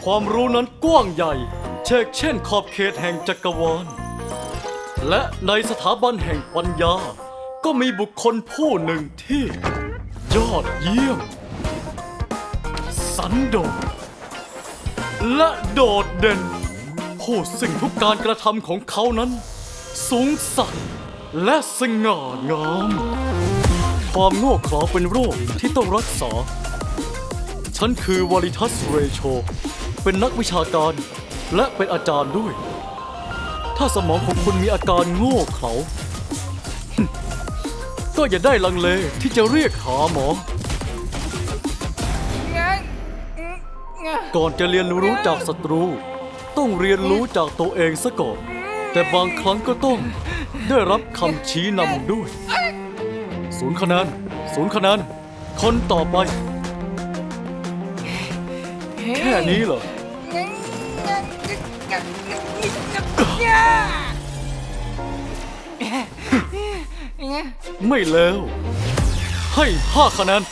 ความรู้นั้นกว้างใหญ่เชกเช่นขอบเขตแห่งจักรวาล และในสถาบันแห่งปัญญา ก็มีบุคคลผู้หนึ่งที่ ยอดเยี่ยม สันโดษและโดดเด่น ผู้ซึ่งทุกการกระทำของเขานั้น สูงสักและสง่างาม ความโง่เขลาเป็นโรคที่ต้องรักษา ฉันคือวอลิทัสเรโช เป็นนักวิชาการ และเป็นอาจารย์ด้วย ถ้าสมองของคุณมีอาการโง่เขลาก็อย่าได้ลังเลที่จะเรียกหาหมอ ก่อนจะเรียนรู้จากศัตรู ต้องเรียนรู้จากตัวเองซะก่อน แต่บางครั้งก็ต้อง ได้รับคำชี้นำด้วย ศูนย์คะแนนศูนย์คะแนนคนต่อไป แค่นี้เหรอ ไม่แล้ว ให้ห้าคะแนน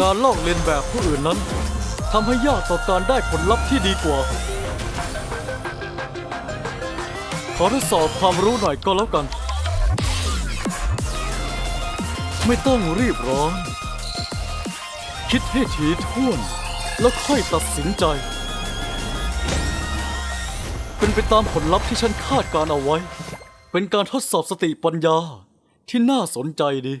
การลอกเลียนแบบผู้อื่นนั้นทำให้ยากต่อการได้ผลลัพธ์ที่ดีกว่า ขอทดสอบความรู้หน่อยก็แล้วกัน ไม่ต้องรีบร้อน คิดให้ถี่ถ้วน แล้วค่อยตัดสินใจ เป็นไปตามผลลัพธ์ที่ฉันคาดการเอาไว้ เป็นการทดสอบสติปัญญาที่น่าสนใจดี